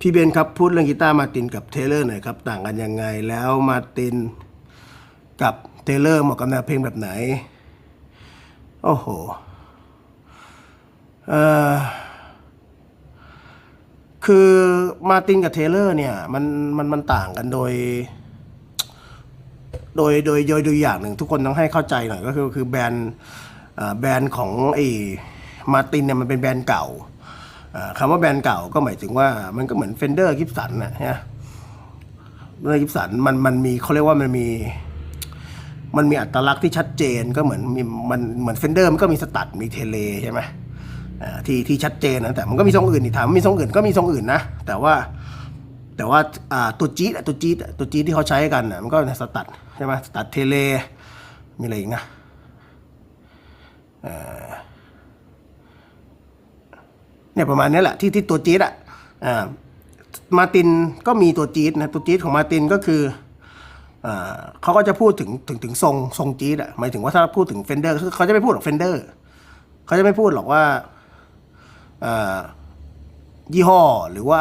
พี่เบนครับพูดเรื่องกีตาร์มาตินกับเทเลอร์หน่อยครับ ต่างกันยังไงแล้วมาตินกับเทเลอร์เหมาะกับแนวเพลงแบบไหน โอ้โหเอ่อคือมาตินกับเทเลอร์เนี่ยมันมันมันต่างกันโดย โดยโดยโดยโดยอย่างหนึ่งทุกคนต้องให้เข้าใจหน่อยก็คือคือแบรนด์แบรนด์ของไอ้มาตินเนี่ยมันเป็นแบรนด์เก่า คำว่าแบรนด์เก่าก็หมายถึงว่ามันก็เหมือนเฟนเดอร์กิฟสันนะฮะเฟนเดอร์กิฟสันมันมันมีเขาเรียกว่ามันมีมันมีอัตลักษณ์ที่ชัดเจนก็เหมือนมีมันเหมือนเฟนเดอร์มันก็มีสตัดมีเทเลใช่ไหมที่ที่ชัดเจนนะแต่มันก็มีทรงอื่นอีกถามมีทรงอื่นก็มีทรงอื่นนะ แต่ว่าแต่ว่าตัวจี๊ดตัวจี๊ดตัวจี๊ดที่เขาใช้กันนะมันก็สตัดใช่ไหมสตัดเทเลมีอะไรอีกนะ เนี่ยประมาณนี้แหละที่ที่ตัวจี๊ดอะอ่ามาตินก็มีตัวจี๊ดนะตัวจี๊ดของมาตินก็คืออ่าเขาก็จะพูดถึงถึงถึงทรงทรงจี๊ดอะหมายถึงว่าถ้าพูดถึงเฟนเดอร์เขาจะไม่พูดหรอกเฟนเดอร์เขาจะไม่พูดหรอกว่าอ่ายี่ห้อหรือว่า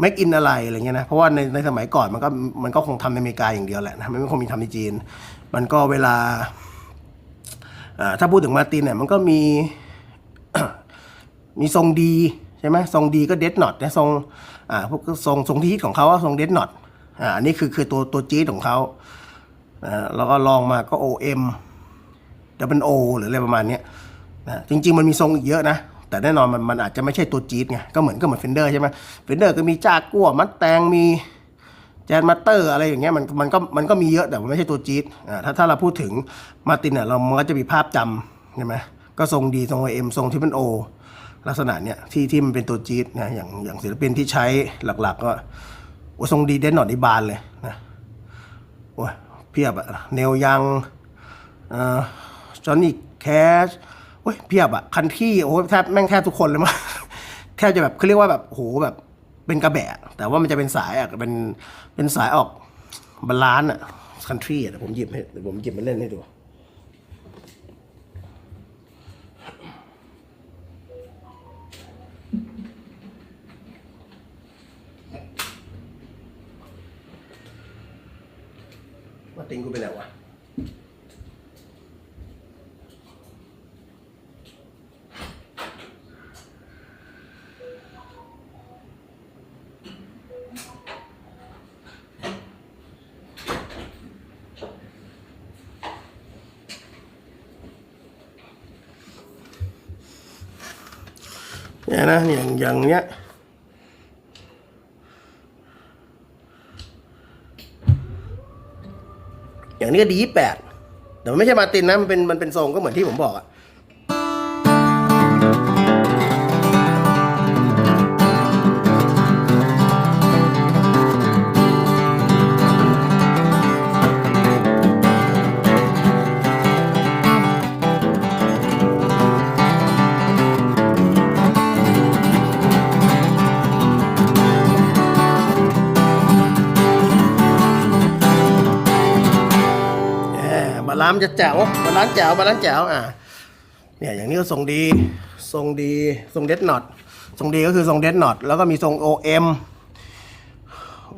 เมคอินอะไรอะไรเงี้ยนะเพราะว่าในในสมัยก่อนมันก็มันก็คงทำในอเมริกาอย่างเดียวแหละนะมันไม่คงมีทำในจีน มันก็เวลาอ่าถ้าพูดถึงมาตินเนี่ยมันก็มี มีทรงดีใช่ไหมทรงดีก็เดดน็อตนะทรงอ่าพวกทรงทรงที่ฮิตของเขาว่าทรงเดดน็อตอ่าอันนี้คือคือตัวตัวจี๊ดของเขาอ่าแล้วก็ลองมาก็ OM ดับเบิลโอหรืออะไรประมาณนี้นะจริง ๆ มันมีทรงอีกเยอะนะ แต่แน่นอนมันมันอาจจะไม่ใช่ตัวจี๊ดไงก็เหมือนก็เหมือนเฟนเดอร์ใช่ไหมเฟนเดอร์ก็มีจากกัวมัดแตงมีแจนมัตเตอร์อะไรอย่างเงี้ยมันมันก็มันก็มีเยอะแต่มันไม่ใช่ตัวจี๊ดอ่าถ้าถ้าเราพูดถึงมาตินเนี่ยเรามันก็จะมีภาพจำใช่ไหมก็ทรงดีทรงเอ็มทรงที่เป็นโอ ลักษณะเนี่ยที่ที่มันเป็นตัวจี๊ดนะอย่างอย่างศิลปินที่ใช้หลัก ๆ ก็โอทรงดีเดนหนอดในบานเลยนะโอ้ยเพียบอะเนลยังจอห์นนี่แคชโอ้ยเพียบอะคันที่โอ้ยแทบแม่งแทบทุกคนเลยมั้งแทบจะแบบเขาเรียกว่าแบบโหแบบเป็นกระแบะ แต่ว่ามันจะเป็นสายอะเป็นเป็นสายออกบาลานซ์อะคันทรีอะผมหยิบให้ผมหยิบมาเล่นให้ดู มาติงกูไปไหนวะ เนี่ยนะ อย่างนี้ก็ดีแปดแต่มันไม่ใช่มาตินนะมันเป็นมันเป็นทรงก็เหมือนที่ผมบอกอะ น้ำจะแจ๋วบาลานซ์แจ๋วบาลานซ์แจ๋วอะเนี่ยอย่างนี้ก็ทรงดีทรงดีทรงเดดน็อตทรงดีก็คือทรงเดดน็อตแล้วก็มีทรง OM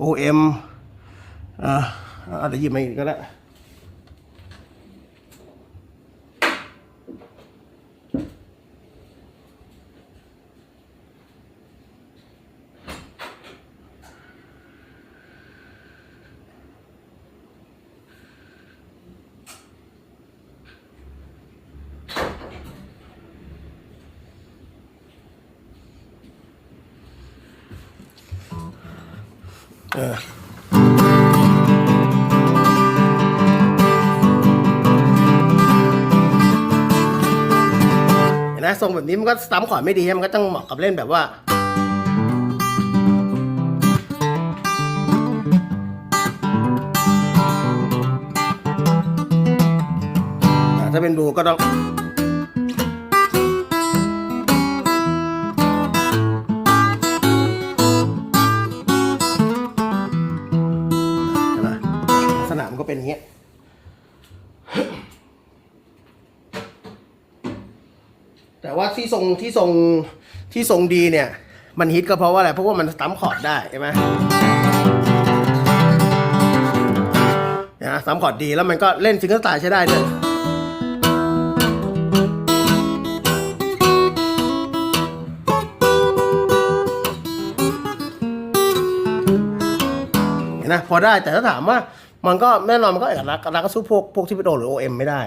OM อ่าอะเดี๋ยวหยิบมาอีกก็ได้ เห็นไหมทรงแบบนี้มันก็ซ้ำขอดไม่ดีใช่มันก็ต้องเหมาะกับเล่นแบบว่าถ้าเป็นบูก็ต้อง เป็นอย่างเงี้ยแต่ว่าที่ทรงที่ทรงที่ทรงดีเนี่ย มันฮิตก็เพราะว่าอะไร เพราะว่ามันสตัมคอร์ดได้ใช่ไหมนะสตัมคอร์ดดีแล้วมันก็เล่นซิงเกิลสไตล์ใช้ได้ด้วยเห็นนะพอได้แต่ถ้าถามว่า มันก็แน่นอนมันก็เอกลักษณ์เอกลักษณ์ก็สู้พวกพวกที่เป็นโอหรือ OM ไม่ได้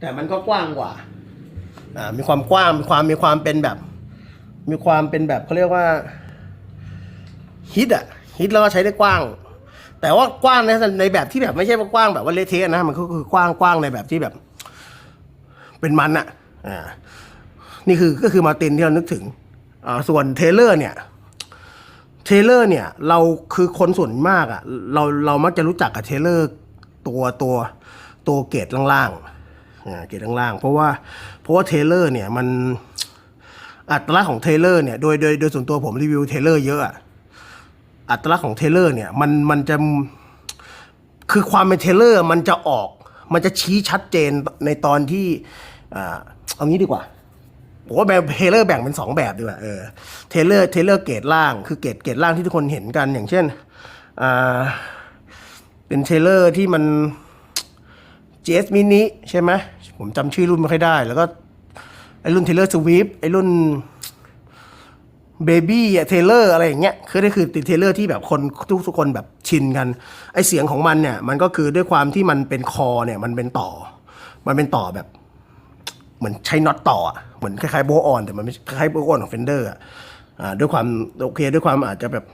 แต่มันก็กว้างกว่า อ่า มีความกว้าง มีความมีความเป็นแบบ มีความเป็นแบบเขาเรียกว่าฮิตอะฮิตแล้วก็ใช้ได้กว้าง แต่ว่ากว้างในในแบบที่แบบไม่ใช่ว่ากว้างแบบว่าเละเทะนะ มันก็คือกว้างกว้างในแบบที่แบบ เป็นมันอะอ่า นี่คือก็คือมาร์ตินที่เรานึกถึงอ่า ส่วนเทเลอร์เนี่ยเทเลอร์เนี่ยเราคือคนส่วนมากอะ่ะเราเรามักจะรู้จักกับเทเลอร์ตัวตัวตัวเกรดล่างๆเกรดล่างๆ เพราะว่าเพราะว่าเทเลอร์เนี่ยมันอัตลักษณ์ของเทเลอร์เนี่ยโดยโดยโดยส่วนตัวผมรีวิวเทเลอร์เยอะอะอัตลักษณ์ของเทเลอร์เนี่ยมันมันจะคือความเป็นเทเลอร์มันจะออก มันจะชี้ชัดเจนในตอนที่อ่าเอางี้ดีกว่า ผมว่าแบบเทเลอร์แบ่งเป็นสองแบบดีกว่าเออเทเลอร์เทเลอร์เกรดล่างคือเกรดเกรดล่างที่ทุกคนเห็นกันอย่างเช่นอ่าเป็นเทเลอร์ที่มัน GS mini ใช่ไหมผมจำชื่อรุ่นไม่ค่อยได้ แล้วก็ไอรุ่นเทเลอร์สวีปไอรุ่นเบบี้อะเทเลอร์อะไรอย่างเงี้ยคือนี่คือติดเทเลอร์ที่แบบคนทุกทุกคนแบบชินกัน ไอเสียงของมันเนี่ย มันก็คือด้วยความที่มันเป็นคอเนี่ย มันเป็นต่อ มันเป็นต่อแบบ เหมือนใช้น็อตต่ออะ เหมือนคล้ายๆโบออนแต่มันไม่คล้ายโบออนของเฟนเดอร์อะด้วยความโอเคด้วยความอาจจะแบบ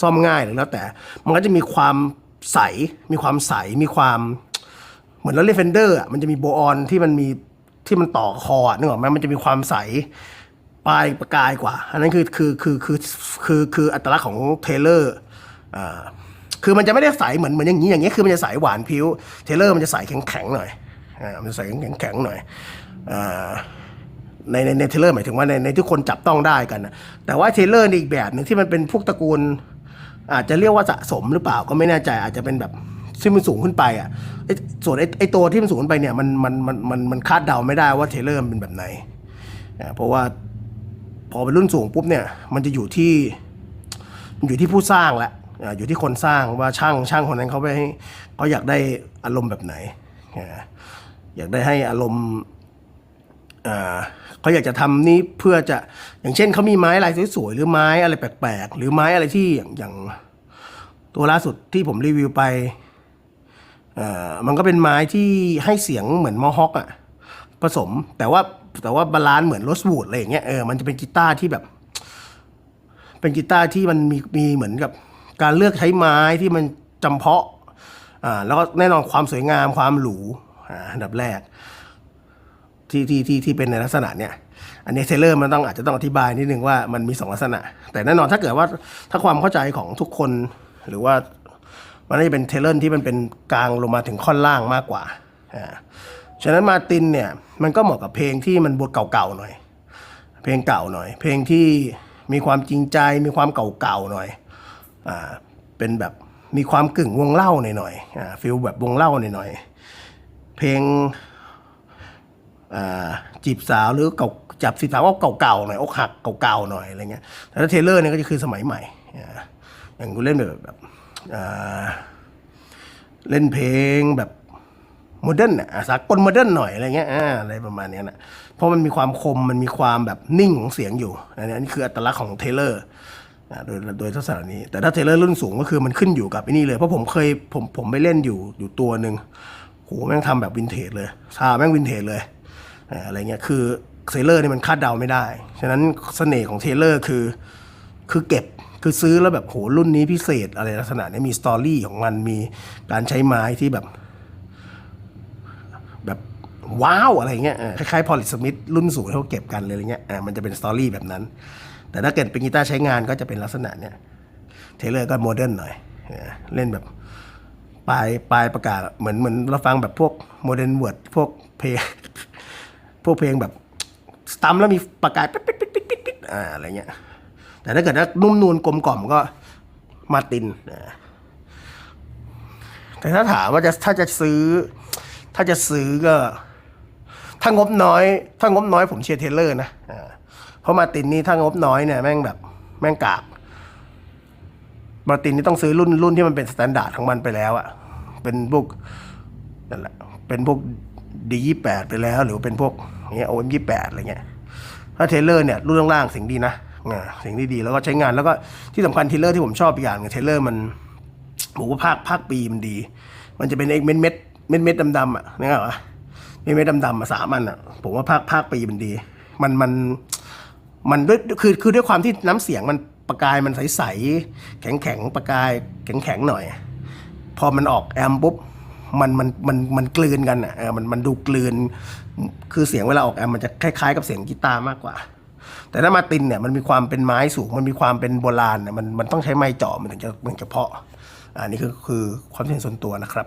ซ่อมง่ายหรือแล้วแต่ มันก็จะมีความใส มีความใส มีความเหมือนเราเล่เฟนเดอร์อะมันจะมีโบออนที่มันมีที่มันต่อคอนึกออกไหมมันจะมีความใสปลายประกายกว่า อันนั้นคือคือคือคือคือคืออัตลักษณ์ของเทเลอร์อ่าคือมันจะไม่ได้ใสเหมือนเหมือนอย่างนี้อย่างนี้คือมันจะใสหวานพิ้วเทเลอร์มันจะใสแข็งแข็งหน่อยอ่ามันจะใสแข็งแข็งหน่อยอ่า ในในในเทเลอร์หมายถึงว่าในในที่คนจับต้องได้กันนะแต่ว่าเทเลอร์ในอีกแบบหนึ่งที่มันเป็นพวกตระกูล อาจจะเรียกว่าสะสมหรือเปล่าก็ไม่แน่ใจอาจจะเป็นแบบที่มันสูงขึ้นไปอะไอส่วนไอ้ไอตัวที่มันสูงขึ้นไปเนี่ยมันมันมันมันมันคาดเดาไม่ได้ว่าเทเลอร์มันเป็นแบบไหนอ่าเพราะว่าพอเป็นรุ่นสูงปุ๊บเนี่ยมันจะอยู่ที่อยู่ที่ผู้สร้างแหละอยู่ที่คนสร้างว่าช่างช่างคนนั้นเขาไปให้เขาอยากได้อารมณ์แบบไหนอ่าอยากได้ให้อารมณ์อ่า เขาอยากจะทำนี่เพื่อจะอย่างเช่นเขามีไม้ลายสวยๆหรือไม้อะไรแปลกๆ หรือไม้อะไรที่อย่างอย่างตัวล่าสุดที่ผมรีวิวไปเอ่อมันก็เป็นไม้ที่ให้เสียงเหมือนมอฮอคอะผสม แต่ว่าแต่ว่าบาลานซ์เหมือนโรสวูดอะไรอย่างเงี้ยเออมันจะเป็นกีตาร์ที่แบบ เป็นกีตาร์ที่มันมีมีเหมือนกับการเลือกใช้ไม้ที่มันจำเพาะอ่าแล้วก็แน่นอนความสวยงามความหรูอ่าอันดับแรก ที่ที่ที่ที่เป็นในลักษณะเนี้ยอันนี้เทเลอร์มันต้องอาจจะต้องอธิบายนิดนึงว่ามันมีสองลักษณะ แต่แน่นอนถ้าเกิดว่าถ้าความเข้าใจของทุกคนหรือว่ามันน่าจะเป็นเทเลอร์ที่มันเป็นกลางลงมาถึงค่อนล่างมากกว่าอ่าฉะนั้นมาตินเนี่ยมันก็เหมาะกับเพลงที่มันบทเก่าๆหน่อย เพลงเก่าหน่อย เพลงที่มีความจริงใจ มีความเก่าๆหน่อยอ่าเป็นแบบมีความกึ่งวงเล่าหน่อยๆอ่าฟิลแบบวงเล่าหน่อยๆเพลง จีบสาวหรือเก่าจับสีสาวก็เก่าๆหน่อยอกหักเก่าๆหน่อยอะไรเงี้ยแต่ถ้าเทเลอร์เนี่ยก็จะคือสมัยใหม่ อย่างกูเล่นแบบแบบเล่นเพลงแบบโมเดิร์นอะสากลโมเดิร์นหน่อยอะไรเงี้ยอะไรประมาณนี้นะเพราะมันมีความคมมันมีความแบบนิ่งของเสียงอยู่อันนี้นี่คืออัตลักษณ์ของเทเลอร์โดยโดยทักษะนี้ แต่ถ้าเทเลอร์รุ่นสูงก็คือมันขึ้นอยู่กับไอ้นี่เลย เพราะผมเคยผมผมไปเล่นอยู่อยู่ตัวหนึ่งโหแม่งทำแบบวินเทจเลยชาแม่งวินเทจเลย อะไรเงี้ยคือเทเลอร์นี่มันคาดเดาไม่ได้ ฉะนั้นเสน่ห์ของเทเลอร์คือคือเก็บคือซื้อแล้วแบบโหรุ่นนี้พิเศษอะไรลักษณะเนี้ยมีสตอรี่ของมันมีการใช้ไม้ที่แบบ แบบว้าวอะไรเงี้ยคล้ายๆพอลิสมิธรุ่นสูงที่เขาเก็บกันเลยอะไรเงี้ยมันจะเป็นสตอรี่แบบนั้น แต่ถ้าเกิดเป็นกีตาร์ใช้งานก็จะเป็นลักษณะเนี้ยเทเลอร์ก็โมเดิร์นหน่อยเออเล่นแบบปลายปลายประกาศเหมือนเหมือนเราฟังแบบพวกโมเดิร์นเวิร์ดพวกเพลง พวกเพลงแบบสตัมแล้วมีประกายปิ๊ดปิ๊ดปิ๊ดปิ๊ดปิ๊ดปิ๊ดอ่าอะไรเงี้ย แต่ถ้าเกิดว่านุ่มนูนกลมกล่อมก็มาตินแต่ถ้าถามว่าจะถ้าจะซื้อ ถ้าจะซื้อก็ ถ้างบน้อย ถ้างบน้อยผมเชียร์เทเลอร์นะเพราะมาตินนี่ถ้างบน้อยเนี่ยแม่งแบบแม่งกากมาตินนี่ต้องซื้อรุ่นรุ่นที่มันเป็นสแตนดาร์ดของมันไปแล้วอะเป็นพวกนั่นแหละเป็นพวก ดียี่แปดไปแล้ว หรือเป็นพวกเงี้ยโอเอ็มยี่แปดอะไรเงี้ยถ้าเทเลอร์เนี่ยรุ่นล่างๆเสียงดีนะอ่าเสียงดีๆแล้วก็ใช้งานแล้วก็ที่สำคัญเทเลอร์ที่ผมชอบอีกอย่างหนึงเทเลอร์มันผมว่าภาคภาคปีมันดี มันจะเป็นเอกเม็ดเม็ดเม็ดเม็ดดำๆอะนึกออกปะเม็ดเม็ดดำๆมาสามอันอะผมว่าภาคภาคปีมันดี มันมันมันด้วยคือคือด้วยความที่น้ำเสียงมันประกายมันใสๆแข็งแข็งๆประกายแข็งแข็งๆหน่อย พอมันออกแอมปุ๊บ มันมันมันมันกลืนกันอะเออมันมันดูกลืน คือเสียงเวลาออกแอมมันจะคล้ายๆ กับเสียงกีตาร์มากกว่า แต่ถ้ามาตินเนี่ยมันมีความเป็นไม้สูง มันมีความเป็นโบราณเนี่ยมันมันต้องใช้ไม้เจาะมันถึงจะมันจะเพาะอันนี้คือคือความเห็นส่วนตัวนะครับ